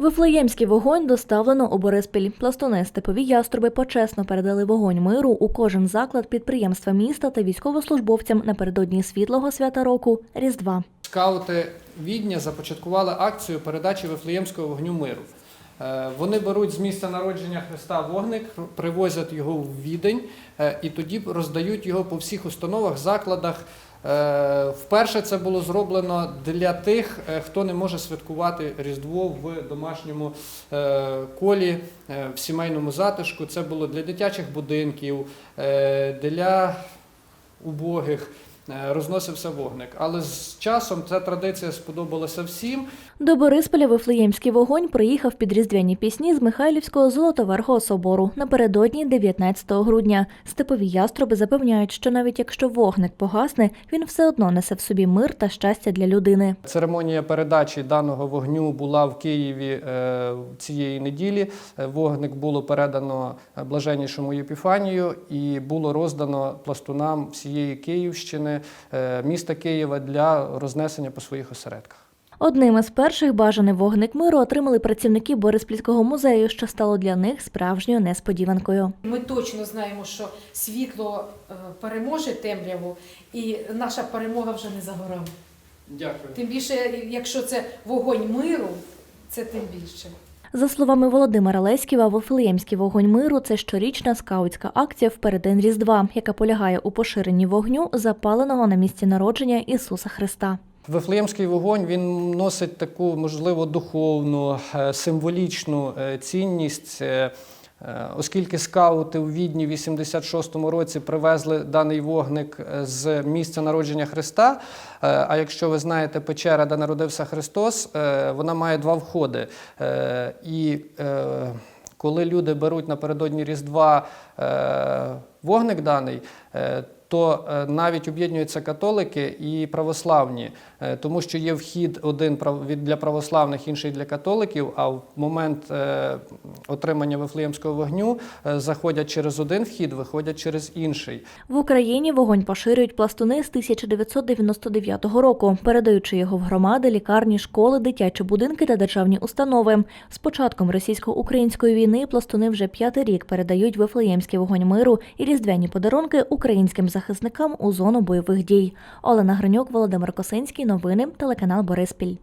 Вифлеємський вогонь доставлено у Бориспіль. Пластуни степові яструби почесно передали вогонь миру у кожен заклад підприємства міста та військовослужбовцям напередодні світлого свята року Різдва. Скаути Відня започаткували акцію передачі Вифлеємського вогню миру. Е, Вони беруть з місця народження Христа вогник, привозять його в відень е, і тоді роздають його по всіх установах, закладах. Е, Вперше це було зроблено для тих, е, хто не може святкувати Різдво в домашньому е, колі, в сімейному затишку. Це було для дитячих будинків, для убогих. Е, Розносився вогник, але з часом ця традиція сподобалася всім. До Борисполя Вифлеємський вогонь приїхав під різдвяні пісні з Михайлівського Золотоверхого собору напередодні 19 грудня. Степові яструби запевняють, що навіть якщо вогник погасне, він все одно несе в собі мир та щастя для людини. Церемонія передачі даного вогню була в Києві е, цієї неділі. Е, Вогник було передано блаженнішому Єпіфанію і було роздано пластунам всієї Київщини, міста Києва для рознесення по своїх осередках. Одним із перших бажаний вогник миру отримали працівники Бориспільського музею, що стало для них справжньою несподіванкою. Ми точно знаємо, що світло е, переможе темряву, і наша перемога вже не за горами. Дякую. Тим більше, якщо це вогонь миру, це тим більше. За словами Володимира Леськіва, Вифлеємський вогонь миру це щорічна скаутська акція в переддень Різдва, яка полягає у поширенні вогню, запаленого на місці народження Ісуса Христа. Вифлеємський вогонь він носить таку, можливо, духовну, е, символічну е, цінність. Е, Оскільки скаути у Відні в 86-му році привезли даний вогник е, з місця народження Христа. е, А якщо ви знаєте печера, де народився Христос, вона має два входи. І коли люди беруть напередодні Різдва вогник даний, то е, навіть об'єднуються католики і православні, е, тому що є вхід один для православних, інший для католиків. А в момент е, отримання вифлеємського вогню заходять через один вхід, виходять через інший. В Україні вогонь поширюють пластуни з 1999 року, передаючи його в громади, лікарні, школи, дитячі будинки та державні установи. З початком російсько-української війни пластуни вже п'ятий рік передають Вифлеємський вогонь миру і різдвяні подарунки українським захисникам у зону бойових дій. Олена Гринюк, Володимир Косинський. Новини телеканал Бориспіль.